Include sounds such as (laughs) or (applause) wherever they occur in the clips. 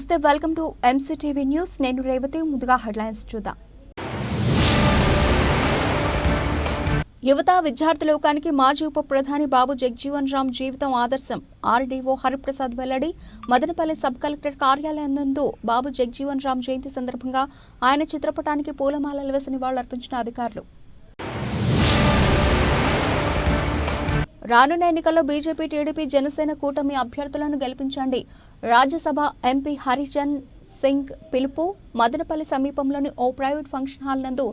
నమస్తే welcome to MCTV news నేను రేవతి ముందుగా హెడ్లైన్స్ చూద్దాం. యువత విద్యార్థి లోకానికి మాజీ ఉప ప్రధాని బాబు జగ్జీవన్ రామ్ జీవితం ఆదర్శం. ఆర్డీఓ హరిప్రసాద్ వెల్లడి మదనపల్లి సబ్ కలెక్టర్ కార్యాలయం నందు బాబు జగ్జీవన్ రామ్ జయంతి సందర్భంగా ఆయన చిత్రపటానికి పూలమాలలు వేసి నివాళులర్పించిన అధికారులు. రానున్న ఎన్నికల్లో బీజేపీ టీడీపీ జనసేన కూటమి అభ్యర్థులను గెలిపించండి. రాజ్యసభ ఎంపీ హరిజన్ సింగ్ పిలుపు మదనపల్లి సమీపంలోని ఓ ప్రైవేట్ ఫంక్షన్ హాల్ నందు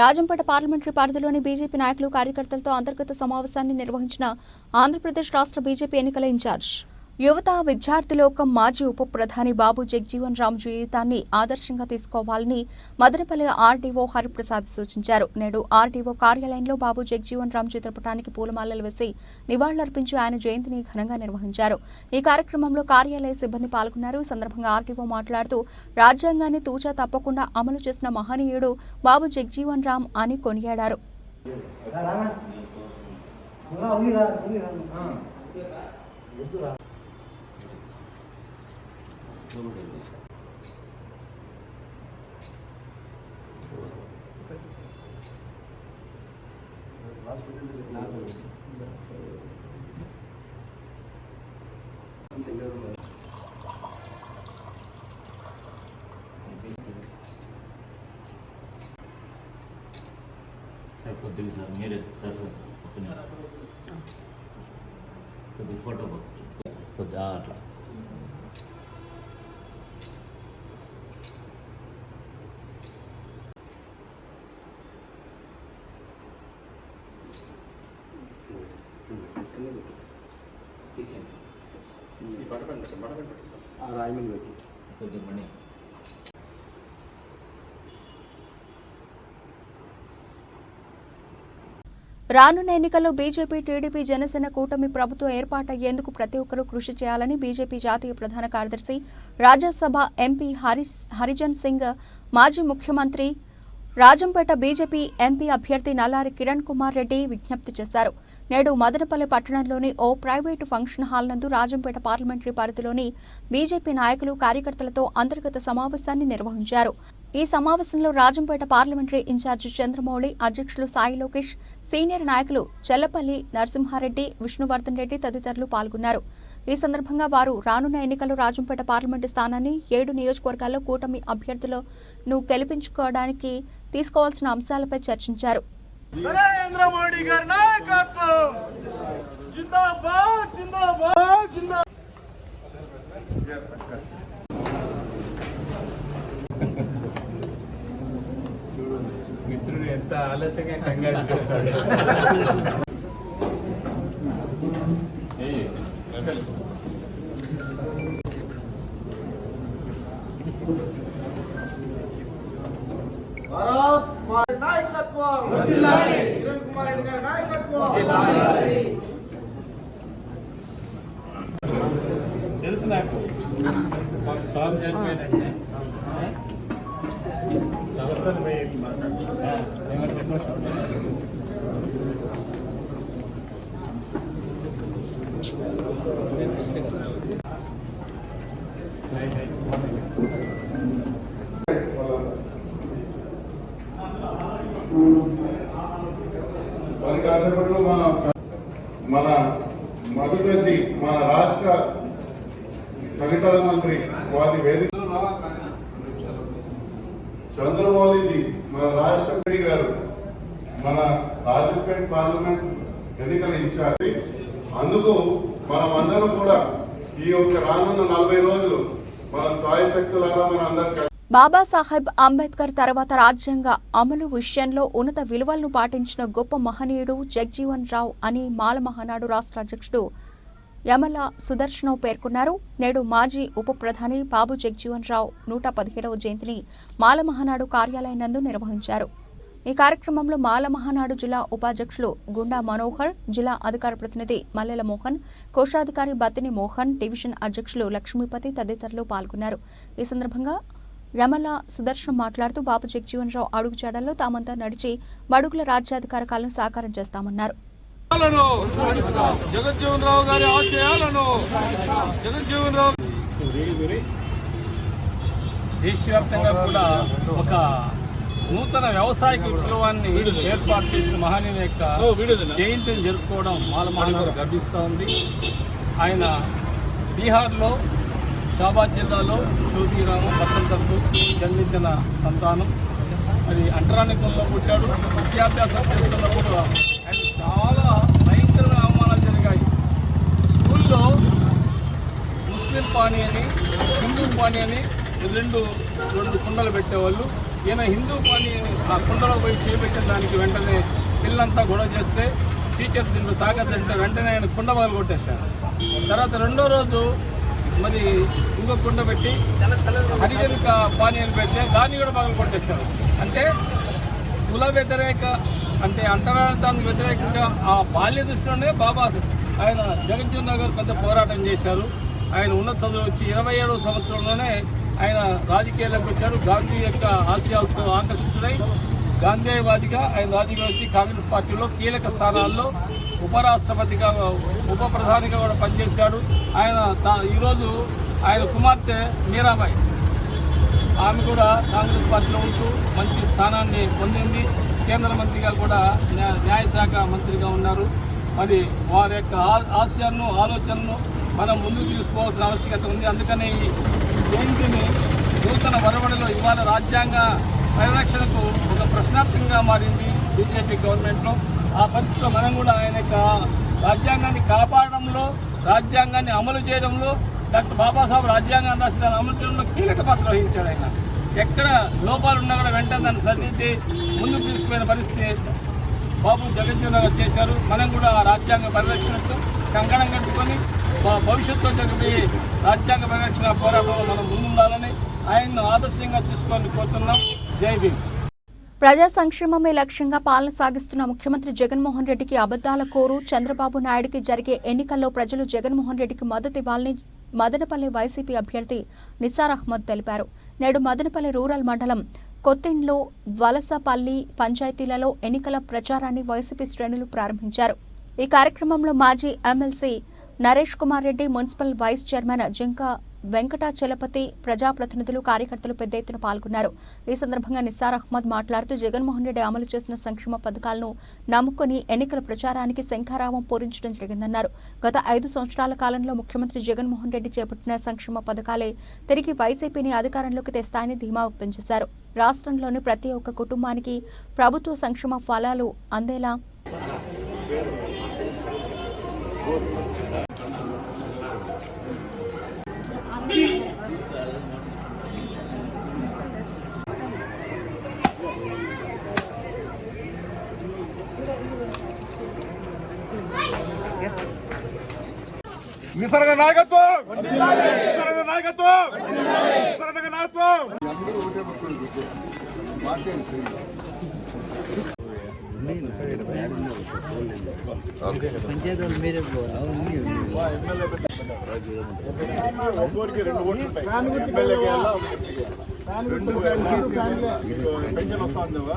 రాజంపేట పార్లమెంటరీ పరిధిలోని బీజేపీ నాయకులు కార్యకర్తలతో అంతర్గత సమావేశాన్ని నిర్వహించిన ఆంధ్రప్రదేశ్ రాష్ట్ర బీజేపీ ఎన్నికల ఇన్ఛార్జ్. యువత విద్యార్థిలోకం మాజీ ఉప ప్రధాని బాబు జగ్జీవన్ రామ్ జీవితాన్ని ఆదర్శంగా తీసుకోవాలని మదనపల్లి ఆర్డీఓ హరిప్రసాద్ సూచించారు. నేడు ఆర్డీఓ కార్యాలయంలో బాబు జగ్జీవన్ రామ్ చిత్రపటానికి పూలమాలలు వేసి నివాళులర్పించి ఆయన జయంతిని ఘనంగా నిర్వహించారు. ఈ కార్యక్రమంలో కార్యాలయ సిబ్బంది పాల్గొన్నారు. ఈ సందర్భంగా ఆర్డీఓ మాట్లాడుతూ రాజ్యాంగాన్ని తూచా తప్పకుండా అమలు చేసిన మహనీయుడు బాబు జగ్జీవన్ రామ్ అని కొనియాడారు. రానా రా ఉల్లిరా ఉల్లిరా సార్ కొద్దిగా సార్ మీరే సార్ సార్ సార్ ఒక్క నిమిషం. కొద్దిగా ఫోటో కొద్దిగా అట్లా కొద్దిగా మనీ రానున్న ఎన్నికల్లో బీజేపీ టీడీపీ జనసేన కూటమి ప్రభుత్వం ఏర్పాటయ్యేందుకు ప్రతి ఒక్కరూ కృషి చేయాలని బీజేపీ జాతీయ ప్రధాన కార్యదర్శి రాజ్యసభ ఎంపీ హరి హరిజన్ సింగ్ మాజీ ముఖ్యమంత్రి రాజంపేట బీజేపీ ఎంపీ అభ్యర్థి నల్లారి కిరణ్ కుమార్ రెడ్డి విజ్ఞప్తి చేశారు. నేడు మదనపల్లి పట్టణంలోని ఓ ప్రైవేటు ఫంక్షన్ హాల్ నందు రాజంపేట పార్లమెంటరీ పరిధిలోని బీజేపీ నాయకులు కార్యకర్తలతో అంతర్గత సమావేశాన్ని నిర్వహించారు. ఈ సమావేశంలో రాజంపేట పార్లమెంటరీ ఇన్ఛార్జి చంద్రమౌళి అధ్యక్షులు సాయి లోకేష్ సీనియర్ నాయకులు చెల్లపల్లి నరసింహారెడ్డి విష్ణువర్ధన్ రెడ్డి తదితరులు పాల్గొన్నారు. ఈ సందర్భంగా వారు రానున్న ఎన్నికల్లో రాజంపేట పార్లమెంటు స్థానాన్ని ఏడు నియోజకవర్గాల్లో కూటమి అభ్యర్థులను గెలిపించుకోవడానికి తీసుకోవాల్సిన అంశాలపై చర్చించారు. నరేంద్ర మోడీ గారి నాయకత్వం! జిందాబాద్ జిందాబాద్ జిందా (laughs) మిత్రుడు ఎంత ఆలస్యంగా కంగారు (laughs) భారత్ మా నాయకత్వం కిరణ్ కుమార్ రెడ్డి గారి నాయకత్వం తెలుసు నాకు సాగు చనిపోయినంటే రాజపేట్ పార్లమెంట్ ఎన్నికల ఇన్ఛార్జి. అందుకు మనమందరం కూడా ఈ యొక్క రానున్న నలభై రోజులు మన సాయ శక్తులారా మన అందరికీ బాబాసాహెబ్ అంబేద్కర్ తర్వాత రాజ్యాంగ అమలు విషయంలో ఉన్నత విలువలను పాటించిన గొప్ప మహనీయుడు జగ్జీవన్ రావు అని మాల మహానాడు రాష్ట్ర అధ్యక్షుడు యమల సుదర్శనో పేర్కొన్నారు. నేడు మాజీ ఉప ప్రధాని బాబు జగ్జీవన్ రావు నూట పదిహేడవ జయంతిని మాల మహానాడు కార్యాలయం నందు నిర్వహించారు. ఈ కార్యక్రమంలో మాల మహానాడు జిల్లా ఉపాధ్యక్షులు గుండా మనోహర్ జిల్లా అధికార ప్రతినిధి మల్లెల మోహన్ కోశాధికారి బత్తిని మోహన్ డివిజన్ అధ్యక్షులు లక్ష్మీపతి తదితరులు పాల్గొన్నారు. ఈ సందర్భంగా రమల సుదర్శనం మాట్లాడుతూ బాబు జగ్జీవన్ రావు అడుగుజాడల్లో తామంతా నడిచి బడుగుల రాజ్యాధికార కాలను సాకారం చేస్తామన్నారు. ఆశయాలను జగజ్జీవన్ రావు గారి ఆశయాలను జగజ్జీవన్ రావు దేశవ్యాప్తంగా కూడా ఒక నూతన వ్యవసాయక విప్లవాన్ని ఏర్పాటు చేసిన మహనీయుల యొక్క జయంతిని జరుపుకోవడం మాలమానవులు గర్విస్తూ ఉంది ఆయన బీహార్లో షాబాద్ జిల్లాలో చౌదీరాము వసంతకు జన్మించిన సంతానం. అది అంటరానికంలో పుట్టాడు. విద్యాభ్యాసం చేస్తున్నప్పుడు ఆయన చాలా భయంకరమైన అవమానాలు జరిగాయి. స్కూల్లో ముస్లిం పానీ అని హిందూ పానీ అని రెండు రెండు కుండలు పెట్టేవాళ్ళు. ఈయన హిందూ పానీ ఆ కుండలో పోయి చేపెట్టిన దానికి వెంటనే పిల్లంతా గొడవ చేస్తే టీచర్ దీంట్లో తాగద్దంటే వెంటనే ఆయన కుండ మొదలు కొట్టేశారు తర్వాత రెండో రోజు మరి ఇంకో కుండ పెట్టి హరిజనిక పానీయాలు పెడితే దాన్ని కూడా మొదలు కొట్టేశారు అంటే కుల వ్యతిరేక అంటే అంతరార్థానికి వ్యతిరేకంగా ఆ బాల్య దృష్టిలోనే బాబా ఆయన జగజ్జీవన్ నగర్ పెద్ద పోరాటం చేశారు. ఆయన ఉన్నత చదువు వచ్చి ఇరవై ఏడవ సంవత్సరంలోనే ఆయన రాజకీయాల్లోకి వచ్చారు గాంధీ యొక్క ఆశయాలతో ఆకర్షితుడై గాంధేయవాదిగా ఆయన రాజకీయ వచ్చి కాంగ్రెస్ పార్టీలో కీలక స్థానాల్లో ఉపరాష్ట్రపతిగా ఉప ప్రధానిగా కూడా పనిచేశాడు. ఆయన ఈరోజు ఆయన కుమార్తె మీరాబాయి. ఆమె కూడా కాంగ్రెస్ పార్టీలో ఉంటూ మంచి స్థానాన్ని పొందింది. కేంద్ర మంత్రిగా కూడా న్యా- న్యాయశాఖ మంత్రిగా ఉన్నారు. మరి వారి యొక్క ఆశయాలను ఆలోచనను మనం ముందుకు తీసుకోవాల్సిన ఆవశ్యకత ఉంది. అందుకని ఈ జయంతిని నూతన వరవడిలో ఇవాళ రాజ్యాంగ పరిరక్షణకు ఒక ప్రశ్నార్థంగా మారింది బీజేపీ గవర్నమెంట్లో. ఆ పరిస్థితిలో మనం కూడా ఆయన యొక్క రాజ్యాంగాన్ని కాపాడడంలో రాజ్యాంగాన్ని అమలు చేయడంలో డాక్టర్ బాబాసాహెబ్ రాజ్యాంగాన్ని రాసి దాన్ని అమలు చేయడంలో కీలక పాత్ర వహించాడు ఆయన. ఎక్కడ లోపాలు ఉన్నా కూడా వెంటనే దాన్ని సరిదిద్ది ముందుకు తీసుకుపోయిన పరిస్థితి బాబు జగజ్జీవన్ గారు చేశారు. మనం కూడా ఆ రాజ్యాంగ పరిరక్షణకు కంకణం కట్టుకొని భవిష్యత్తులో జరిగే రాజ్యాంగ పరిరక్షణ పోరాటంలో మనం ముందుండాలని ఆయన్ను ఆదర్శంగా తీసుకొని కోరుతున్నాం. జై భీమ్. ప్రజా సంక్షేమమే లక్ష్యంగా పాలన సాగిస్తున్న ముఖ్యమంత్రి జగన్మోహన్ రెడ్డికి అబద్దాల కోరు. చంద్రబాబు నాయుడికి జరిగే ఎన్నికల్లో ప్రజలు జగన్మోహన్ రెడ్డికి మద్దతు ఇవ్వాలని మదనపల్లి వైసీపీ అభ్యర్థి నిసార్ అహ్మద్ తెలిపారు. నేడు మదనపల్లి రూరల్ మండలం కొత్తిండ్లో వలసపల్లి పంచాయతీలలో ఎన్నికల ప్రచారాన్ని వైసీపీ శ్రేణులు ప్రారంభించారు. ఈ కార్యక్రమంలో మాజీ MLC Naresh Kumar Reddy municipal vice chairman Jinka Venkatachalapathi ప్రజాప్రతినిధులు కార్యకర్తలు పెద్ద ఎత్తున పాల్గొన్నారు. ఈ సందర్భంగా నిస్సార్ అహ్మద్ మాట్లాడుతూ జగన్మోహన్ రెడ్డి అమలు చేసిన సంక్షేమ పథకాలను నమ్ముకుని ఎన్నికల ప్రచారానికి శంఖారావం పూరించడం జరిగిందన్నారు. గత ఐదు సంవత్సరాల కాలంలో ముఖ్యమంత్రి జగన్మోహన్ రెడ్డి చేపట్టిన సంక్షేమ పథకాలే తిరిగి వైసీపీని అధికారంలోకి తెస్తాయని ధీమా వ్యక్తం చేశారు. రాష్ట్రంలోని ప్రతి ఒక్క కుటుంబానికి ప్రభుత్వ సంక్షేమ ఫలాలు అందేలా నిసర్గ నాయకత్వం! నిసర్గ నాయకత్వం! నిసర్గ నాయకత్వం! ఒక్కొరికి రెండు ఓట్లు ఉంటాయి ఎమ్మెల్యేకి వెళ్ళా రెండు ఫ్యాన్ పెన్షన్ వస్తా ఉందేవా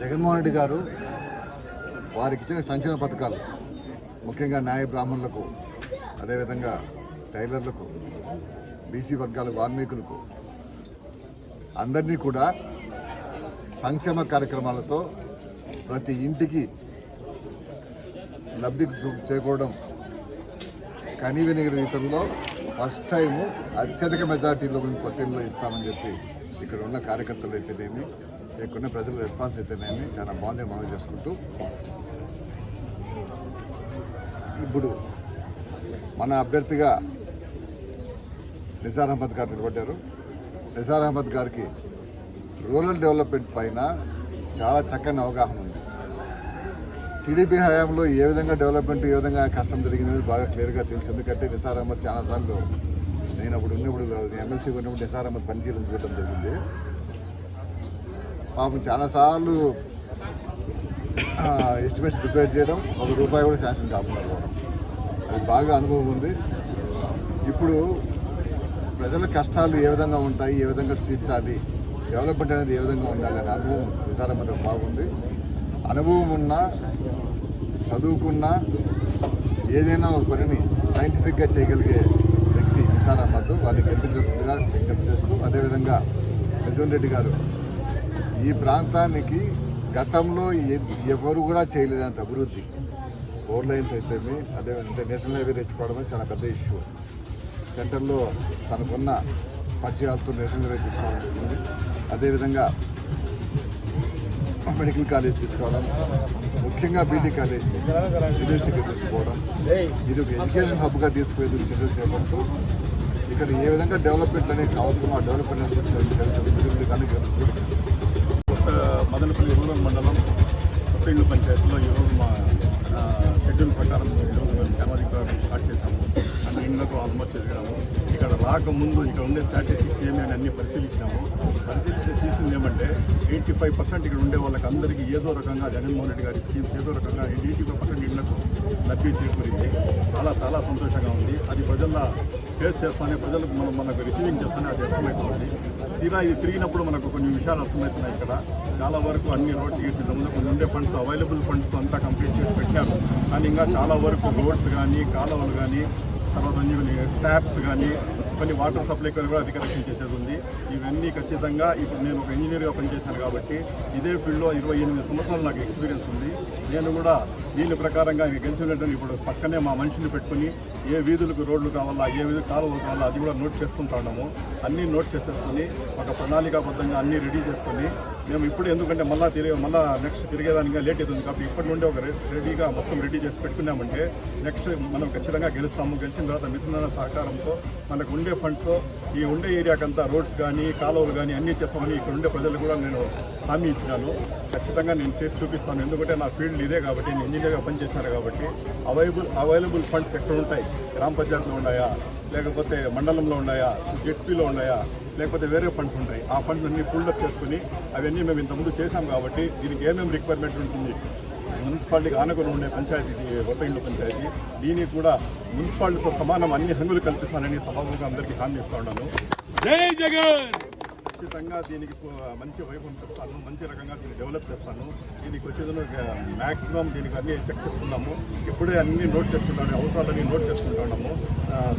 జగన్మోహన్ రెడ్డి గారు వారికి ఇచ్చిన సంక్షేమ పథకాలు ముఖ్యంగా న్యాయ బ్రాహ్మణులకు అదేవిధంగా టైలర్లకు బీసీ వర్గాల వాల్మీకులకు అందరినీ కూడా సంక్షేమ కార్యక్రమాలతో ప్రతి ఇంటికి లబ్ధి చూ- చేకూరడం. కనీవినిగిరి ఫస్ట్ టైము అత్యధిక మెజార్టీలో మేము కొత్తలో ఇస్తామని చెప్పి ఇక్కడ ఉన్న కార్యకర్తలు అయితేనేమి ఇక్కడ ఉన్న ప్రజల రెస్పాన్స్ అయితేనేమి చాలా బాగుంది మనం చేసుకుంటూ. ఇప్పుడు మన అభ్యర్థిగా నిజార్ అహ్మద్ గారు నిలబడ్డారు. నిజార్ అహ్మద్ గారికి రూరల్ డెవలప్మెంట్ పైన చాలా చక్కని అవగాహన ఉంది. టీడీపీ హయాంలో ఏ విధంగా డెవలప్మెంట్ ఏ విధంగా కష్టం జరిగింది బాగా క్లియర్గా తెలుసు. ఎందుకంటే నిసార్ అహ్మద్ చాలాసార్లు నేను అప్పుడు ఉన్నప్పుడు ఎమ్మెల్సీ ఉన్నప్పుడు నిసార్ అహ్మద్ పనితీరు చూడటం జరిగింది. పాపం చాలాసార్లు ఎస్టిమేట్స్ ప్రిపేర్ చేయడం ఒక రూపాయి కూడా శాంక్షన్ కాకుండా పోవడం. అది బాగా అనుభవం ఉంది. ఇప్పుడు ప్రజల కష్టాలు ఏ విధంగా ఉంటాయి ఏ విధంగా తీర్చాలి డెవలప్మెంట్ అనేది ఏ విధంగా ఉండాలి అనే అనుభవం నిసారం బాగుంది. అనుభవం ఉన్నా చదువుకున్నా ఏదైనా ఒక పనిని సైంటిఫిక్గా చేయగలిగే వ్యక్తి నిసార్ అహ్మద్. వారిని గెలిపించాల్సిందిగా విజ్ఞప్తి చేస్తూ అదేవిధంగా మిథున్ రెడ్డి గారు ఈ ప్రాంతానికి గతంలో ఎవరు కూడా చేయలేనంత అభివృద్ధి. ఫోర్ లైన్స్ అయితేమి అదేవిధంగా నేషనల్ హైవే రెచ్చిపోవడమే చాలా పెద్ద ఇష్యూ సెంటర్లో తనకున్న పరిచయాలతో నేషనల్ హైవే తీసుకోవడం జరిగింది. అదేవిధంగా మెడికల్ కాలేజ్ తీసుకోవడం ముఖ్యంగా బీటీ కాలేజ్ యూనివర్సిటీకి తీసుకోవడం ఇది ఒక ఎడ్యుకేషన్ హబ్గా తీసుకుపోయేందుకు చర్యలు చేపడుతూ ఇక్కడ ఏ విధంగా డెవలప్మెంట్ అనేది అవసరం ఆ డెవలప్మెంట్ అనేది కానీ కొత్త మదనపల్లి రూరల్ మండలం కొత్తఇల్లు పంచాయతీలో ఈరోజు మా షెడ్యూల్ ప్రకారం ఈరోజు మేము స్టార్ట్ చేశాము. అన్ని ఇళ్ళకు ఆల్మోస్ట్ చేసినాము ఇక్కడ రాకముందు ఇక్కడ ఉండే స్టాటిస్టిక్స్ ఏమి అని అన్ని పరిశీలించినాము. పరిశీలించి చేసింది ఏమంటే ఎయిటీ ఫైవ్ పర్సెంట్ ఇక్కడ ఉండే వాళ్ళకి అందరికీ ఏదో రకంగా జగన్మోహన్ రెడ్డి గారి స్కీమ్స్ ఏదో రకంగా ఎయిటీ ఫైవ్ పర్సెంట్ ఇళ్ళకు లబ్ధి చేకూరింది. చాలా చాలా సంతోషంగా ఉంది. అది ప్రజల ఫేస్ చేస్తానే ప్రజలకు మనం మనకు రిసీవింగ్ చేస్తానే అది అర్థమవుతుంది. తీరా ఇది తిరిగినప్పుడు మనకు కొన్ని విషయాలు అర్థమవుతున్నాయి ఇక్కడ. చాలా వరకు అన్ని రోడ్స్ గీట్స్ ఇంతకుముందు కొన్ని ఉండే ఫండ్స్ అవైలబుల్ ఫండ్స్ అంతా కంప్లీట్ చేసి పెట్టారు. కానీ ఇంకా చాలా వరకు రోడ్స్ కానీ కాలువలు కానీ తర్వాత అన్ని ట్యాప్స్ కానీ కొన్ని వాటర్ సప్లై కూడా అధికారం చేసేది ఉంది. ఇవన్నీ ఖచ్చితంగా ఇప్పుడు నేను ఒక ఇంజనీర్గా పనిచేశాను కాబట్టి ఇదే ఫీల్డ్లో ఇరవై ఎనిమిది సంవత్సరాలు నాకు ఎక్స్పీరియన్స్ ఉంది. నేను కూడా దీని ప్రకారంగా గెలిచినట్టు ఇప్పుడు పక్కనే మా మనిషిని పెట్టుకుని ఏ వీధులకు రోడ్లు కావాలా ఏ వీధులు కాలువలు కావాలా అది కూడా నోట్ చేసుకుంటా ఉన్నాము అన్నీ నోట్ చేసేసుకొని ఒక ప్రణాళికాబద్ధంగా అన్నీ రెడీ చేసుకొని మేము ఇప్పుడు ఎందుకంటే మళ్ళీ తిరిగి మళ్ళీ నెక్స్ట్ తిరిగేదానికి లేట్ అవుతుంది కాబట్టి ఇప్పటి నుండి ఒక రెడీగా మొత్తం రెడీ చేసి పెట్టుకున్నామంటే నెక్స్ట్ మనం ఖచ్చితంగా గెలుస్తాము. గెలిచిన తర్వాత మిత్రుల సహకారంతో మనకు ఉండే ఫండ్స్ ఈ ఉండే ఏరియాకంతా రోడ్స్ కానీ కాలువలు కానీ అన్నీ చేస్తామని ఇక్కడ ఉండే ప్రజలు కూడా నేను హామీ ఇచ్చినాను ఖచ్చితంగా నేను చేసి చూపిస్తాను. ఎందుకంటే నా ఫీల్డ్ ఇదే కాబట్టి నేను ఇంజనీర్గా పనిచేశాను కాబట్టి అవైలబుల్ అవైలబుల్ ఫండ్స్ ఎక్కడ ఉంటాయి? గ్రామ పంచాయతీలో ఉన్నాయా? లేకపోతే మండలంలో ఉన్నాయా జెడ్పీలో ఉన్నాయా లేకపోతే వేరే ఫండ్స్ ఉంటాయి ఆ ఫండ్స్ అన్ని పుల్డప్ చేసుకుని అవన్నీ మేము ఇంతకుముందు చేశాం కాబట్టి దీనికి ఏమేమి రిక్వైర్మెంట్ ఉంటుంది? మున్సిపాలిటీకి ఆనకొని ఉండే పంచాయతీ కొత్త ఇండ్ల పంచాయతీ దీనికి కూడా మున్సిపాలిటీతో సమానం అన్ని హంగులు కల్పిస్తానని సభాముఖంగా అందరికీ హామీ ఇస్తా ఉన్నాను. ఖచ్చితంగా దీనికి మంచి వైపు తెస్తాను మంచి రకంగా దీన్ని డెవలప్ చేస్తాను. దీనికి వచ్చేది మ్యాక్సిమం దీనికి అన్ని చెక్ చేస్తున్నాము. ఇప్పుడే అన్ని నోట్ చేసుకుంటాము అవసరాలన్నీ నోట్ చేసుకుంటున్నాము.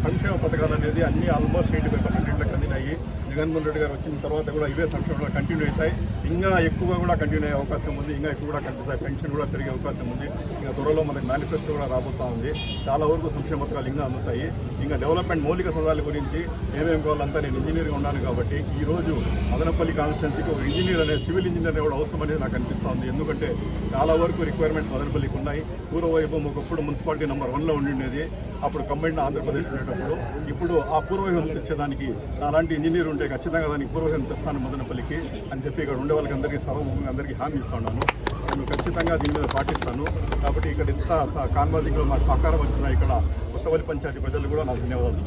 సంక్షేమ పథకాలు అనేది అన్ని ఆల్మోస్ట్ ఎయిటీ ఫైవ్ పర్సెంట్ ఇళ్ళకి అందినాయి జగన్మోహన్ రెడ్డి గారు వచ్చిన తర్వాత కూడా ఇవే సంక్షేమంలో కంటిన్యూ అవుతాయి. ఇంకా ఎక్కువగా కూడా కంటిన్యూ అయ్యే అవకాశం ఉంది. ఇంకా ఎక్కువ కూడా కనిపిస్తాయి. పెన్షన్ కూడా పెరిగే అవకాశం ఉంది. ఇంకా త్వరలో మనకి మేనిఫెస్టో కూడా రాబోతా ఉంది. చాలా వరకు సంక్షేమ పథకాలు ఇంకా అందుతాయి. ఇంకా డెవలప్మెంట్ మౌలిక సదాల గురించి ఏమేమి కావాలంతా నేను ఇంజనీర్గా ఉన్నాను కాబట్టి ఈ రోజు మదనపల్లి కాన్స్టిట్యున్సీకి ఒక ఇంజనీర్ అనే సివిల్ ఇంజనీర్ కూడా అవసరం అనేది నాకు అనిపిస్తుంది. ఎందుకంటే చాలా వరకు రిక్వైర్మెంట్స్ మదనపల్లికి ఉన్నాయి. పూర్వవైపు ఒకప్పుడు మున్సిపాలిటీ నెంబర్ వన్లో ఉండిండేది. అప్పుడు కంబైన్ ఆంధ్రప్రదేశ్ ఉండేటప్పుడు. ఇప్పుడు ఆ పూర్వవైభవం తెచ్చేదానికి అలాంటి ఇంజనీర్ ఉంటే ఖచ్చితంగా దానికి పూర్వవైభవం తెస్తాను మదనపల్లికి అని చెప్పి ఇక్కడ ఉండే వాళ్ళకి అందరికీ సర్వముఖంగా అందరికీ హామీ ఇస్తున్నాను నేను ఖచ్చితంగా దీని మీద పాటిస్తాను. కాబట్టి ఇక్కడ ఇంత కాన్వాజింగ్లో మాకు సహకారం వచ్చిన ఇక్కడ కొత్తవల్లి పంచాయతీ ప్రజలు కూడా నాకు ధన్యవాదాలు.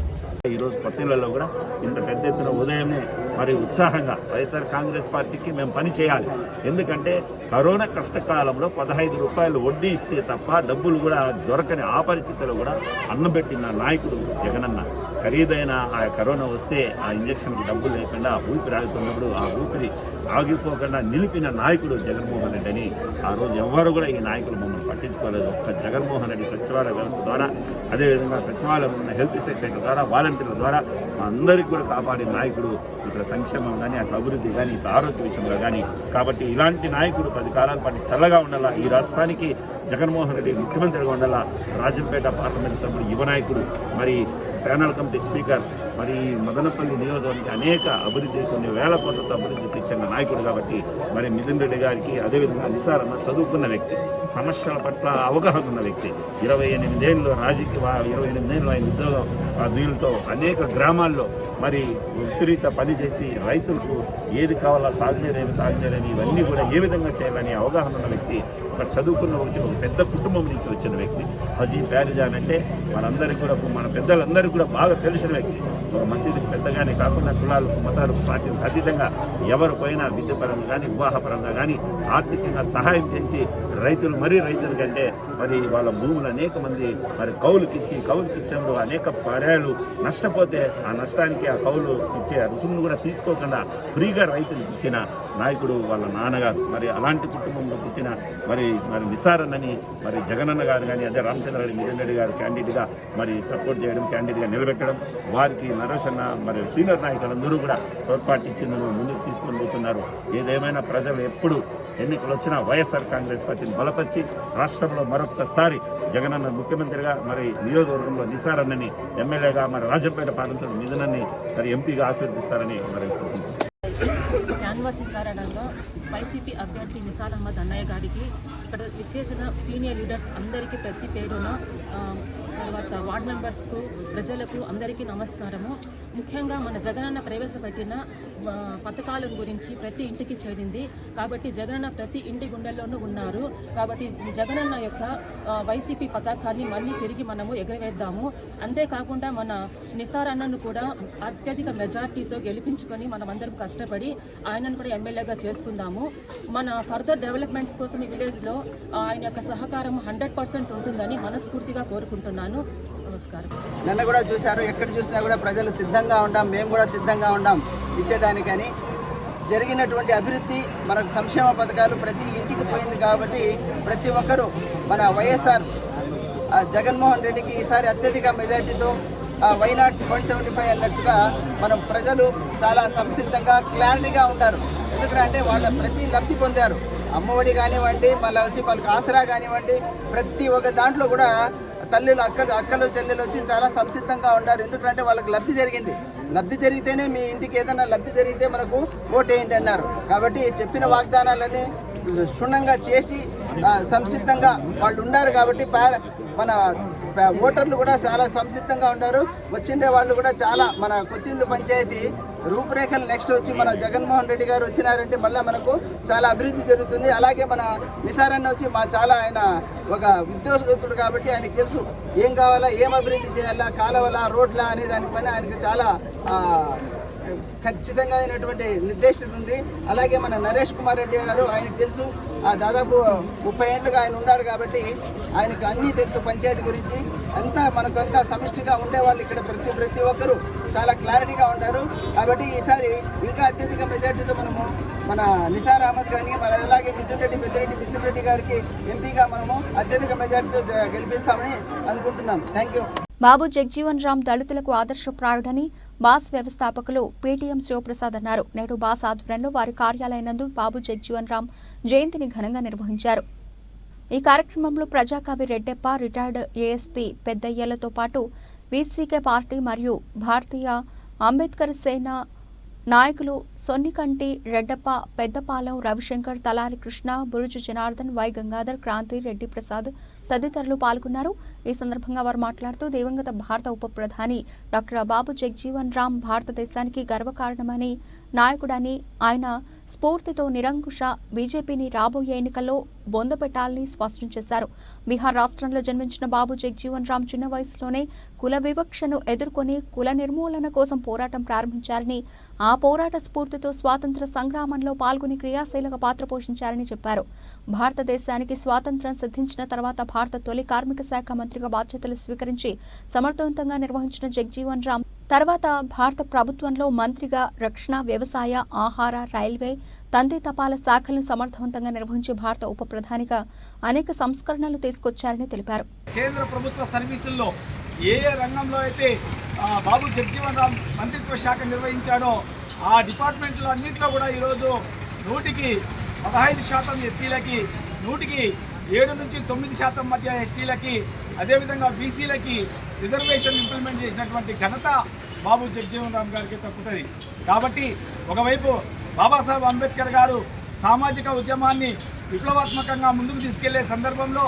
ఈరోజు కొత్తిళ్ళలో కూడా ఇంత పెద్ద ఎత్తున ఉదయమే మరి ఉత్సాహంగా వైఎస్ఆర్ కాంగ్రెస్ పార్టీకి మేము పని చేయాలి. ఎందుకంటే కరోనా కష్టకాలంలో పదహైదు రూపాయలు వడ్డీ ఇస్తే తప్ప డబ్బులు కూడా దొరకని ఆ పరిస్థితిలో కూడా అన్నం పెట్టిన నాయకుడు జగనన్న. ఖరీదైన ఆ కరోనా వస్తే ఆ ఇంజక్షన్కి డబ్బులు లేకుండా ఊపిరి ఆగుతున్నప్పుడు ఆ ఊపిరి ఆగిపోకుండా నిలిపిన నాయకుడు జగన్మోహన్ రెడ్డి అని ఆ రోజు ఎవ్వరు కూడా ఈ నాయకులు మమ్మల్ని పట్టించుకోలేదు. ఒక్క జగన్మోహన్ రెడ్డి సచివాలయ వ్యవస్థ ద్వారా అదేవిధంగా సచివాలయం ఉన్న హెల్త్ సెక్రటరీ ద్వారా వాలంటీర్ల ద్వారా మా అందరికీ కూడా కాపాడే నాయకుడు ఇక్కడ సంక్షేమం కానీ అటు అభివృద్ధి కానీ ఇటు ఆరోగ్య విషయంలో కానీ కాబట్టి ఇలాంటి నాయకుడు పది కాలాల పాటు చల్లగా ఉండాలా? ఈ రాష్ట్రానికి జగన్మోహన్ రెడ్డి ముఖ్యమంత్రిగా ఉండాలా? రాజంపేట పార్లమెంట్ సభ్యుడు యువ నాయకుడు. మరి ప్యానల్ కమిటీ స్పీకర్ మరి ఈ మదనపల్లి నియోజకవర్గానికి అనేక అభివృద్ధి కొన్ని వేల కోట్లతో అభివృద్ధి తెచ్చిన నాయకుడు కాబట్టి మరి మిథున్ రెడ్డి గారికి అదేవిధంగా నిసార్ చదువుకున్న వ్యక్తి సమస్యల పట్ల అవగాహన ఉన్న వ్యక్తి. ఇరవై ఎనిమిదేళ్ళు రాజకీయ ఇరవై ఎనిమిదేళ్ళు ఆయన ఉద్యోగం దీనితో వీళ్ళతో అనేక గ్రామాల్లో మరి ఉత్తరీత పని చేసి రైతులకు ఏది కావాలా సాగునీరేమి తాగునీరేమి ఇవన్నీ కూడా ఏ విధంగా చేయాలని అవగాహన ఉన్న వ్యక్తి ఒక చదువుకున్న వ్యక్తి ఒక పెద్ద కుటుంబం నుంచి వచ్చిన వ్యక్తి హజీ ప్యారిజాన్ అంటే మనందరికీ కూడా మన పెద్దలందరికీ కూడా బాగా తెలిసిన వ్యక్తి. ఒక మసీదుకి పెద్దగానే కాకుండా కులాలకు మతాలకు పార్టీలకు అతీతంగా ఎవరు పోయినా విద్యపరంగా కానీ వివాహపరంగా కానీ ఆర్థికంగా సహాయం చేసి రైతులు మరీ రైతుల కంటే మరి వాళ్ళ భూములు అనేక మంది మరి కౌలుకిచ్చి కౌలుకిచ్చినప్పుడు అనేక పర్యాలు నష్టపోతే ఆ నష్టానికి ఆ కౌలు ఇచ్చే రుసుమును కూడా తీసుకోకుండా ఫ్రీగా రైతులకు ఇచ్చిన నాయకుడు వాళ్ళ నాన్నగారు. మరి అలాంటి కుటుంబంలో పుట్టిన మరి మరి నిసారన్నని మరి జగనన్న గారు కానీ అదే రామచంద్రారెడ్డి మిథున్ రెడ్డి గారు క్యాండిడేట్గా మరి సపోర్ట్ చేయడం క్యాండిడేట్గా నిలబెట్టడం వారికి నరేష్ అన్న మరి సీనియర్ నాయకులందరూ కూడా తోడ్పాటిచ్చిందని ముందుకు తీసుకొని పోతున్నారు. ఏదేమైనా ప్రజలు ఎప్పుడు ఎన్నికలు వచ్చినా వైఎస్ఆర్ కాంగ్రెస్ పార్టీని బలపరిచి రాష్ట్రంలో మరొక్కసారి జగనన్న ముఖ్యమంత్రిగా మరి నియోజకవర్గంలో నిసారన్నని ఎమ్మెల్యేగా మరి రాజంపేట పాటించడం మిథునన్ని మరి ఎంపీగా ఆశీర్వదిస్తారని మరి కారణంగా వైసీపీ అభ్యర్థి నిసార్ అహ్మద్ అన్నయ్య గారికి ఇక్కడ విచ్చేసిన సీనియర్ లీడర్స్ అందరికీ ప్రతి పేరున తర్వాత వార్డ్ మెంబర్స్కు ప్రజలకు అందరికీ నమస్కారము. ముఖ్యంగా మన జగనన్న ప్రవేశపెట్టిన పథకాల గురించి ప్రతి ఇంటికి చేరింది. కాబట్టి జగనన్న ప్రతి ఇంటి గుండెల్లోనూ ఉన్నారు. కాబట్టి జగనన్న యొక్క వైసీపీ పతాకాన్ని మళ్ళీ తిరిగి మనము ఎగరవేద్దాము. అంతేకాకుండా మన నిసార్ అన్నను కూడా అత్యధిక మెజార్టీతో గెలిపించుకొని మనమందరం కష్టపడి ఆయనను కూడా ఎమ్మెల్యేగా చేసుకుందాము. మన ఫర్దర్ డెవలప్మెంట్స్ కోసం ఈ విలేజ్లో ఆయన యొక్క సహకారం హండ్రెడ్ పర్సెంట్ ఉంటుందని మనస్ఫూర్తిగా కోరుకుంటున్నాను. నమస్కారం. నన్ను కూడా చూశారు. ఎక్కడ చూసినా కూడా ప్రజలు సిద్ధంగా ఉండాం మేము కూడా సిద్ధంగా ఉండాం ఇచ్చేదానికని. జరిగినటువంటి అభివృద్ధి మనకు సంక్షేమ పథకాలు ప్రతి ఇంటికి పోయింది కాబట్టి ప్రతి ఒక్కరూ మన వైఎస్ఆర్ జగన్మోహన్ రెడ్డికి ఈసారి అత్యధిక మెజార్టీతో వైనాట్ వన్ సెవెంటీ ఫైవ్ అన్నట్టుగా మనం ప్రజలు చాలా సంసిద్ధంగా క్లారిటీగా ఉంటారు. ఎందుకంటే వాళ్ళ ప్రతి లబ్ధి పొందారు. అమ్మఒడి కానివ్వండి మళ్ళీ వచ్చి వాళ్ళకి ఆసరా కానివ్వండి ప్రతి ఒక్క దాంట్లో కూడా తల్లులు అక్కలు అక్కలు చెల్లెలు వచ్చి చాలా సంసిద్ధంగా ఉన్నారు. ఎందుకంటే వాళ్ళకి లబ్ధి జరిగింది. లబ్ధి జరిగితేనే మీ ఇంటికి ఏదైనా లబ్ధి జరిగితే మనకు ఓటేయండి అన్నారు. కాబట్టి చెప్పిన వాగ్దానాలన్నీ క్షుణ్ణంగా చేసి సంసిద్ధంగా వాళ్ళు ఉన్నారు కాబట్టి మన ఓటర్లు కూడా చాలా సంసిద్ధంగా ఉన్నారు. వచ్చిండే వాళ్ళు కూడా చాలా మన కొత్తిళ్ళు పంచాయతీ రూపురేఖలు నెక్స్ట్ వచ్చి మన జగన్మోహన్ రెడ్డి గారు వచ్చినారంటే మళ్ళీ మనకు చాలా అభివృద్ధి జరుగుతుంది. అలాగే మన నిసారన్న వచ్చి మా చాలా ఆయన ఒక ఉద్యోగస్తుడు కాబట్టి ఆయనకు తెలుసు ఏం కావాలా ఏం అభివృద్ధి చేయాలా కాలవలా రోడ్లా అనే దానిపైన ఆయనకు చాలా ఖచ్చితంగా అయినటువంటి నిర్దేశం ఉంది అలాగే మన నరేష్ కుమార్ రెడ్డి గారు ఆయనకు తెలుసు దాదాపు ముప్పై ఏళ్ళుగా ఆయన ఉన్నాడు కాబట్టి ఆయనకు అన్నీ తెలుసు పంచాయతీ గురించి. అంతా మనకంతా సమిష్టిగా ఉండేవాళ్ళు ఇక్కడ ప్రతి ప్రతి ఒక్కరూ. చాలా క్లారిటీగా ఉంటారు. కాబట్టి ఈసారి ఇంకా అత్యధిక మెజార్టీతో మనము మన నిసార్ అహ్మద్ కానీ మన అలాగే మిథున్ రెడ్డి పెద్దిరెడ్డి మిథున్ రెడ్డి గారికి ఎంపీగా మనము అత్యధిక మెజార్టీతో గెలిపిస్తామని అనుకుంటున్నాం. Thank you. బాబు జగ్జీవన్ రామ్ దళితులకు ఆదర్శప్రాయుడని బాస్ వ్యవస్థాపకులు పేటీఎం శివప్రసాద్ అన్నారు. నేడు బాస్ ఆధ్వర్యంలో వారి కార్యాలయనందు బాబు జగ్జీవన్ రామ్ జయంతిని ఘనంగా నిర్వహించారు. ఈ కార్యక్రమంలో ప్రజాకవి రెడ్డెప్ప రిటైర్డ్ ఏఎస్పీ పెద్దయ్యలతో పాటు వీసీకే పార్టీ మరియు భారతీయ అంబేద్కర్ సేన నాయకులు సొన్నికంటి రెడ్డప్ప పెద్దపాలెం రవిశంకర్ తలారి కృష్ణ బురుజు జనార్దన్ వై గంగాధర్ క్రాంతి రెడ్డి ప్రసాద్ తదితరులు పాల్గొన్నారు. ఈ సందర్భంగా వారు మాట్లాడుతూ దివంగత భారత ఉప ప్రధాని డాక్టర్ బాబు జగ్జీవన్ రామ్ భారతదేశానికి గర్వకారణమని నాయకుడని ఆయన స్ఫూర్తితో నిరంకుశ బీజేపీని రాబోయే ఎన్నికల్లో బొందపెట్టాలని స్పష్టం చేశారు. బీహార్ రాష్ట్రంలో జన్మించిన బాబు జగ్జీవన్ రామ్ చిన్న వయసులోనే కుల వివక్షను ఎదుర్కొని కుల నిర్మూలన కోసం పోరాటం ప్రారంభించారని ఆ పోరాట స్ఫూర్తితో స్వాతంత్ర సంగ్రామంలో పాల్గొని క్రియాశీలక పాత్ర పోషించారని చెప్పారు. భారతదేశానికి స్వాతంత్ర్యం సిద్ధించిన తర్వాత భారత తొలి కార్మిక శాఖ మంత్రిగా బాధ్యతలు స్వీకరించి సమర్థవంతంగా నిర్వహించిన జగ్జీవన్ రామ్. తర్వాత భారత ప్రభుత్వంలో మంత్రిగా రక్షణ వ్యవసాయ ఆహార రైల్వే తంతి తపాల శాఖలను సమర్థవంతంగా నిర్వహించి భారత ఉప ప్రధానిగా అనేక సంస్కరణలు తీసుకొచ్చారని తెలిపారు. కేంద్ర ప్రభుత్వ సర్వీసుల్లో ఏ ఏ రంగంలో అయితే బాబు జగ్జీవన్ రామ్ మంత్రిత్వ శాఖ నిర్వహించాడో ఆ డిపార్ట్మెంట్లో అన్నింటిలో కూడా ఈరోజు నూటికి పదహైదు శాతం ఎస్సీలకి నూటికి ఏడు నుంచి తొమ్మిది శాతం మధ్య ఎస్టీలకి అదేవిధంగా బీసీలకి రిజర్వేషన్ ఇంప్లిమెంట్ చేసినటువంటి ఘనత బాబు జగ్జీవన్ రామ్ గారికి తప్పుతుంది. కాబట్టి ఒకవైపు బాబాసాహెబ్ అంబేద్కర్ గారు సామాజిక ఉద్యమాన్ని విప్లవాత్మకంగా ముందుకు తీసుకెళ్ళే సందర్భంలో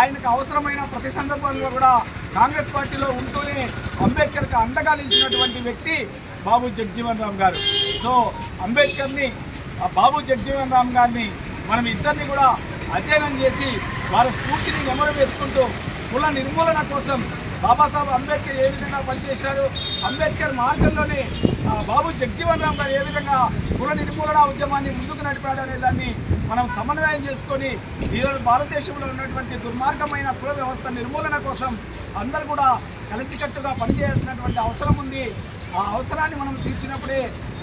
ఆయనకు అవసరమైన ప్రతి సందర్భంలో కూడా కాంగ్రెస్ పార్టీలో ఉంటూనే అంబేద్కర్కి అండగా నిలిచినటువంటి వ్యక్తి బాబు జగ్జీవన్ రామ్ గారు. సో అంబేద్కర్ని బాబు జగ్జీవన్ రామ్ గారిని మనం ఇద్దరిని కూడా అధ్యయనం చేసి వారి స్ఫూర్తిని నెమరు వేసుకుంటూ కుల నిర్మూలన కోసం బాబాసాహెబ్ అంబేద్కర్ ఏ విధంగా పనిచేశారు అంబేద్కర్ మార్గంలోనే బాబు జగ్జీవన్ రామ్ గారు ఏ విధంగా కుల నిర్మూలన ఉద్యమాన్ని ముందుకు నడిపాడు అనే దాన్ని మనం సమన్వయం చేసుకొని ఈరోజు భారతదేశంలో ఉన్నటువంటి దుర్మార్గమైన కుల వ్యవస్థ నిర్మూలన కోసం అందరూ కూడా కలిసికట్టుగా పనిచేయాల్సినటువంటి అవసరం ఉంది. ఆ అవసరాన్ని మనం తీర్చినప్పుడే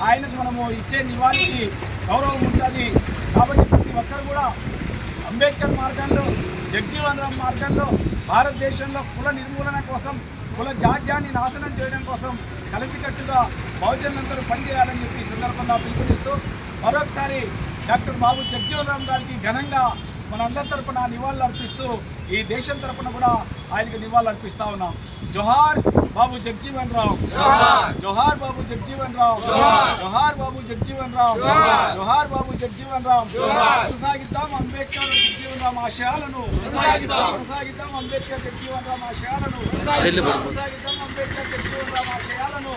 ఆయనకు మనము ఇచ్చే నివాళికి గౌరవం ఉంటుంది. కాబట్టి ప్రతి ఒక్కరు కూడా అంబేద్కర్ మార్గంలో జగ్జీవన్ రామ్ మార్గంలో భారతదేశంలో కుల నిర్మూలన కోసం కుల జాడ్యాన్ని నాశనం చేయడం కోసం కలిసికట్టుగా బహుజనులందరూ పనిచేయాలని చెప్పి ఈ సందర్భంగా పిలుపునిస్తూ మరొకసారి డాక్టర్ బాబు జగ్జీవన్ రామ్ గారికి ఘనంగా మనందరి తరపున నివాళులు అర్పిస్తూ ఈ దేశం తరపున కూడా ఆయనకి నివాళులు అర్పిస్తా ఉన్నాం. జోహార్ బాబు జగ్జీవన్ రామ్ జోహార్! బాబు జగ్జీవన్ రామ్ జోహార్! బాబు జగ్జీవన్ రామ్ జోహార్! బాబు జగ్జీవన్ రామ్ కొనసాగిద్దాం అంబేద్కర్ జగ్జీవన్ రామ్ ఆశయాలను. కొనసాగిద్దాం అంబేద్కర్ జగ్జీవన్ రామ్ ఆశయాలను. కొనసాగిద్దాం అంబేద్కర్ జగ్జీవన్ రామ్ ఆశయాలను.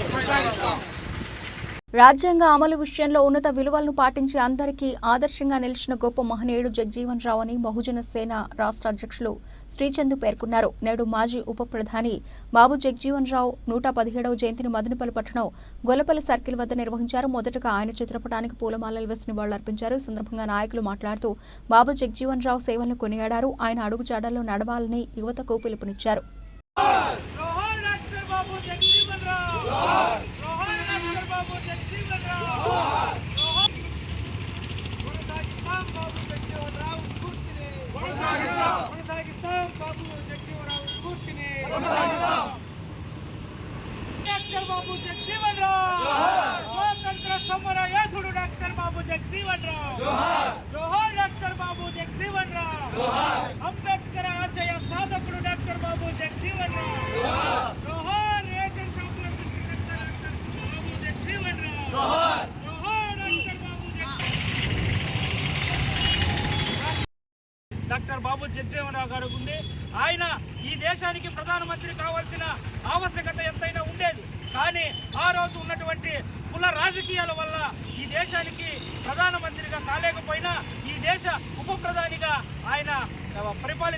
రాజ్యాంగ అమలు విషయంలో ఉన్నత విలువలను పాటించి అందరికీ ఆదర్శంగా నిలిచిన గొప్ప మహనీయుడు జగ్జీవన్ రావు అని బహుజన సేన రాష్ట్ర అధ్యక్షులు శ్రీచందు పేర్కొన్నారు. నేడు మాజీ ఉప ప్రధాని బాబు జగ్జీవన్ రావు నూట పదిహేడవ జయంతిని మదనపల్లి పట్టణం గొల్లపల్లి సర్కిల్ వద్ద నిర్వహించారు. మొదటగా ఆయన చిత్రపటానికి పూలమాలలు వేసి నివాళులర్పించారు ఈ సందర్భంగా నాయకులు మాట్లాడుతూ బాబు జగ్జీవన్ రావు సేవలను కొనియాడారు. ఆయన అడుగు జాడల్లో నడవాలని యువతకు పిలుపునిచ్చారు జోహార్ డాక్టర్ బాబు జగజీవన్ రావు జోహార్ డాక్టర్ బాబు జగజీవన్ రావు జోహార్ కొనసాగిస్తాం బాబు జగజీవన్ రావు స్ఫూర్తిని కొనసాగిస్తాం కొనసాగిస్తాం బాబు జగజీవన్ రావు స్ఫూర్తిని కొనసాగిస్తాం డాక్టర్ బాబు జగజీవన్ రావు స్వాతంత్ర సమర యోధుడు డాక్టర్ బాబు జగజీవన్ రావు జోహార్ డాక్టర్ బాబు జగజీవన్ రావు అంబేద్కర్ ఆశయ సాధకుడు డాక్టర్ బాబు జగజీవన్ రావు జోహార్ రేషన్ షాపుల సృష్టికర్త డాక్టర్ బాబు జగజీవన్ రావు జోహార్ డాక్టర్ బాబు జగ డాక్టర్ బాబు జగజీవనరావు గారు ఉంది ఆయన ఈ దేశానికి ప్రధానమంత్రి కావాల్సిన ఆవశ్యకత ఎంతైనా ఉండేది కానీ ఆ రోజు ఉన్నటువంటి కుల రాజకీయాల వల్ల ఈ దేశానికి ప్రధానమంత్రిగా కాలేకపోయినా ఈ దేశ ఉప ప్రధానిగా ఆయన ఆ,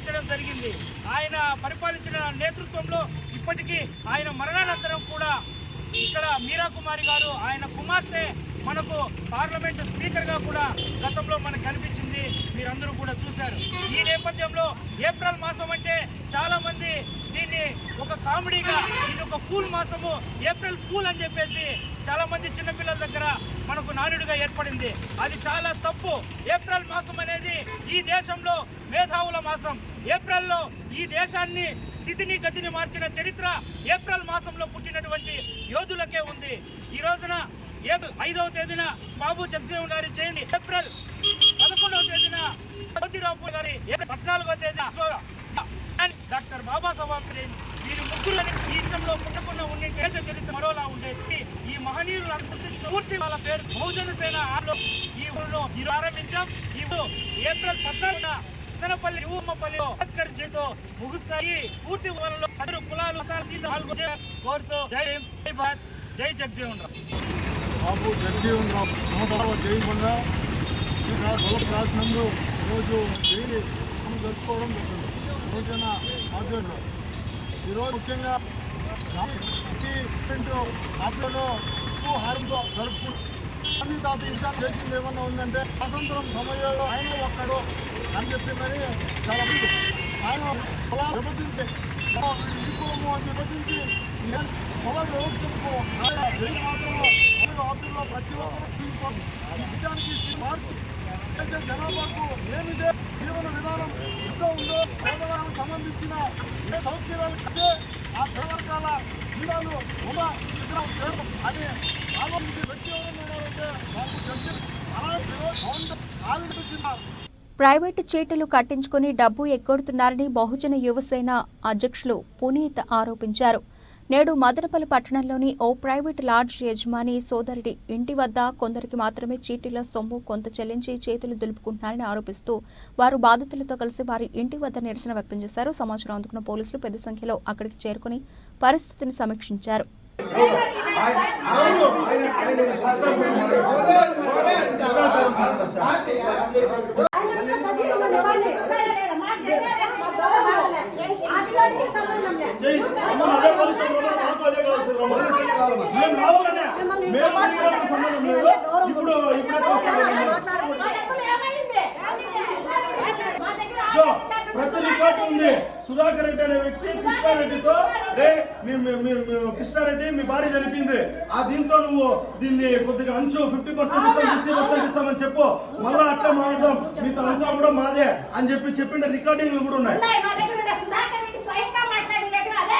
పరిపాలించడం జరిగింది. ఆయన పరిపాలించిన నేతృత్వంలో ఇప్పటికీ ఆయన మరణానంతరం కూడా ఇక్కడ మీరా కుమారి గారు ఆయన కుమార్తె మనకు పార్లమెంట్ స్పీకర్గా కూడా గతంలో మనకు కనిపించింది మీరందరూ కూడా చూశారు. ఈ నేపథ్యంలో ఏప్రిల్ మాసం అంటే చాలా మంది దీన్ని ఒక కామెడీగా ఇది ఒక ఫూల్ మాసము ఏప్రిల్ ఫూల్ అని చెప్పేసి చాలా మంది చిన్నపిల్లల దగ్గర మనకు నానుడిగా ఏర్పడింది. అది చాలా తప్పు. ఏప్రిల్ మాసం అనేది ఈ దేశంలో మేధావుల మాసం. ఏప్రిల్లో ఈ దేశాన్ని స్థితిని గతిని మార్చిన చరిత్ర ఏప్రిల్ మాసంలో పుట్టినటువంటి యోధులకే ఉంది. ఈ రోజున ఐదవ తేదీన బాబు జగజీవన్ గారి జయంతి. ఏప్రిల్ పదకొండవ తేదీన జ్యోతిరావు గారి ఏప్రిల్ పద్నాలుగో తేదీన డాక్టర్ బాబాసాహెబ్ అంబేద్కర్ వీరి ముగ్గురు దేశంలో పుట్టకుండా ఉండే దేశ చరిత్ర మరోలా ఉండేది. ఈ మహనీయులు పూర్తి వాళ్ళ పేరు బహుజన సేన ఆలో ఈ ఊళ్ళో ఈ ఆరంభించాం ఈ ఏప్రిల్ పద్నాలుగున ఉత్తనపల్లి యువమ్మపల్లిలో అంబేద్కర్ జయంతితో ముగుస్తాయి. పూర్తి ఊళ్ళలో అందరూ కులాలు పాల్గొనే కోరుతూ జై జై భారత్ జై జగ్జీవన్ రావు. బాబు జగజీవన్ రావు నూట జయకుండా ఈ రా- గొల్లపు రాసినందు ఈరోజు జైలు మనం జరుపుకోవడం జరుగుతుంది రోజున ఆధ్వర్యంలో. ఈరోజు ముఖ్యంగా ఆధ్వర్యంలో ఎక్కువ హారంతో జరుపుకుంటాం గాంధీ తాత ఈసారి చేసింది ఏమన్నా ఉందంటే స్వాతంత్రం సమయంలో ఆయన ఒక్కడు అని చెప్పిందని చాలా ఆయన విభజించి విభజించి ఈ కుల జైలు ఆఫీసులో ప్రతి ఒక్కరూ తీసుకోండి ఈ విషయానికి మార్చి చేసే జనాభాకు జీవన విధానం ఎంత ఉందో పేదవాళ్ళకు సంబంధించిన ఏ సౌకర్యాలు ఆ పేదవర్గాల జీవాలు శిఖరం చేరడం అని వ్యక్తి ఎవరైనా ఉన్నారంటే అలాంటి ఆలోచించిన ప్రైవేటు చీటలు కట్టించుకుని డబ్బు ఎగ్గొడుతున్నారని బహుజన యువసేన అధ్యక్షులు పునీత్ ఆరోపించారు నేడు మదనపల్లి పట్టణంలోని ఓ ప్రైవేట్ లాడ్జ్ యజమాని సోదరుడి ఇంటి వద్ద కొందరికి మాత్రమే చీటీల సొమ్ము కొంత చెల్లించి చేతులు దులుపుకుంటున్నారని ఆరోపిస్తూ వారు బాధితులతో కలిసి వారి ఇంటి వద్ద నిరసన వ్యక్తం చేశారు. సమాచారం అందుకున్న పోలీసులు పెద్ద సంఖ్యలో అక్కడికి చేరుకుని పరిస్థితిని సమీక్షించారు. ఇప్పుడు ప్రతి సుధాకర్ రెడ్డి అనే వ్యక్తి కృష్ణారెడ్డితో రే కృష్ణారెడ్డి మీ భార్య చనిపోయింది. ఆ దీంతో నువ్వు దీన్ని కొద్దిగా అంచు ఫిఫ్టీ పర్సెంట్ ఇస్తాం సిక్స్టీ పర్సెంట్ ఇస్తామని చెప్పు. మళ్ళా అట్లా మాట్లాడదాం. మీతో అంతా కూడా మాదే అని చెప్పి చెప్పిన రికార్డింగ్లు కూడా ఉన్నాయి.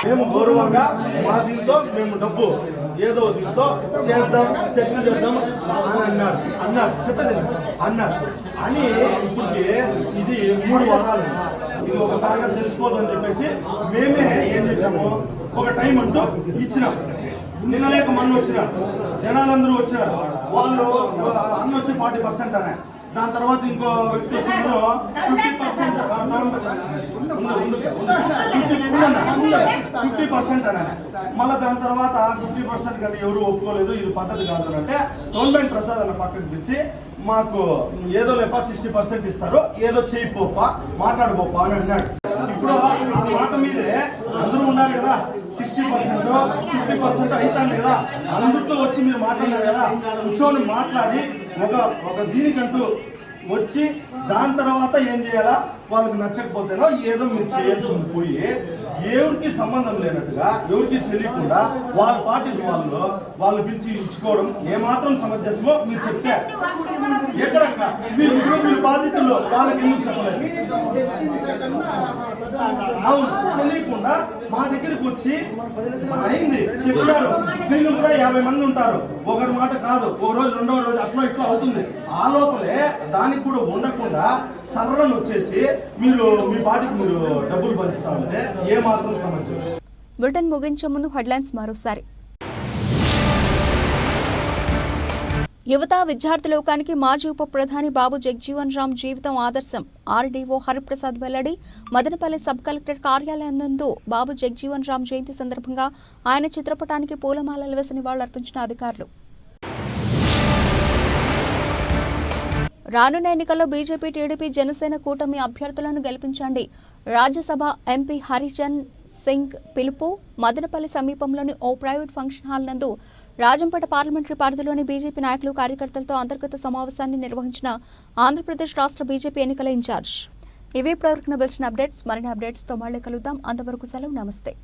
మేము గౌరవంగా మా దీంతో మేము డబ్బు ఏదో దీంతో చేద్దాం సెటిల్ చేద్దాం అని అన్నారు. అన్నారు. చెప్పలేదు. అన్నారు. అని ఇప్పటికి ఇది మూడు వారాలు ఇది ఒకసారిగా తెలిసిపోదు అని చెప్పేసి మేమే ఏం చెప్పాము ఒక టైం అంటూ ఇచ్చినాం. నిన్న లేక మొన్న వచ్చిన జనాలందరూ వచ్చారు వాళ్ళు అన్న వచ్చి ఫార్టీ పర్సెంట్ అనే. దాని తర్వాత ఇంకో వ్యక్తి వచ్చిన ఫిఫ్టీ పర్సెంట్ ఫిఫ్టీ పర్సెంట్ అని మళ్ళీ దాని తర్వాత ఫిఫ్టీ పర్సెంట్ కానీ ఎవరు ఒప్పుకోలేదు ఇది పద్ధతి కాదు అని అంటే గవర్నమెంట్ ప్రసాద్ అన్న పక్కకు పిలిచి మాకు ఏదో లేప సిక్స్టీ పర్సెంట్ ఇస్తారు ఏదో చేయి పోప మాట్లాడబోపా అని అన్నాడు. ఇప్పుడు ఆ మాట మీదే అందరూ ఉన్నారు కదా సిక్స్టీ పర్సెంట్ ఫిఫ్టీ పర్సెంట్ అవుతాను కదా అందరితో వచ్చి మీరు మాట్లాడినారు కదా కూర్చొని మాట్లాడి ఒక ఒక దీనికంటూ వచ్చి దాని తర్వాత ఏం చేయాలా? వాళ్ళకి నచ్చకపోతేనో ఏదో మీరు చేయాల్సింది పోయి ఎవరికి సంబంధం లేనట్టుగా ఎవరికి తెలియకుండా వాళ్ళ పార్టీకి వాళ్ళు వాళ్ళు పిలిచి ఇచ్చుకోవడం ఏమాత్రం సమంజసమో మీరు చెప్తే. ఎక్కడక్క మీరు మీరు బాధితులు వాళ్ళకి ఎందుకు చెప్పలేదు? అవును తెలియకుండా మా దగ్గరికి వచ్చి అయింది చెప్పినారు. వీళ్ళు కూడా యాభై మంది ఉంటారు. ఒకరి మాట కాదు ఒక రోజు రెండో రోజు అట్లా ఇట్లా అవుతుంది. ఆ లోపలే దానికి కూడా ఉండకుండా సర్రను వచ్చేసి మీరు మీ పాటికి మీరు డబ్బులు భరిస్తా ఉంటే మాత్రం సమంజసం బులెటిన్ ముగించే ముందు హెడ్లైన్స్ మరోసారి. యువత విద్యార్థి లోకానికి మాజీ ఉప ప్రధాని బాబు జగ్జీవన్ రామ్ జీవితం ఆదర్శం. ఆర్డీఓ హరిప్రసాద్ వెల్లడి మదనపల్లి సబ్ కలెక్టర్ కార్యాలయం నందు బాబు జగ్జీవన్ రామ్ జయంతి సందర్భంగా ఆయన చిత్రపటానికి పూలమాలలు వేసి నివాళులర్పించిన అధికారులు. రానున్న ఎన్నికల్లో బీజేపీ టీడీపీ జనసేన కూటమి అభ్యర్థులను గెలిపించండి. రాజ్యసభ ఎంపీ హరిజన్ సింగ్ పిలుపు మదనపల్లి సమీపంలోని ఓ ప్రైవేట్ ఫంక్షన్ హాల్ నందు రాజంపేట పార్లమెంటరీ పరిధిలోని బీజేపీ నాయకులు కార్యకర్తలతో అంతర్గత సమావేశాన్ని నిర్వహించిన ఆంధ్రప్రదేశ్ రాష్ట్ర బీజేపీ ఎన్నికల ఇన్ఛార్జ్. ఇవే ఇప్పటివరకు వచ్చిన అప్డేట్స్. మరిన్ని అప్డేట్స్తో మళ్ళీ కలుద్దాం. అంతవరకు సెలవు. నమస్తే.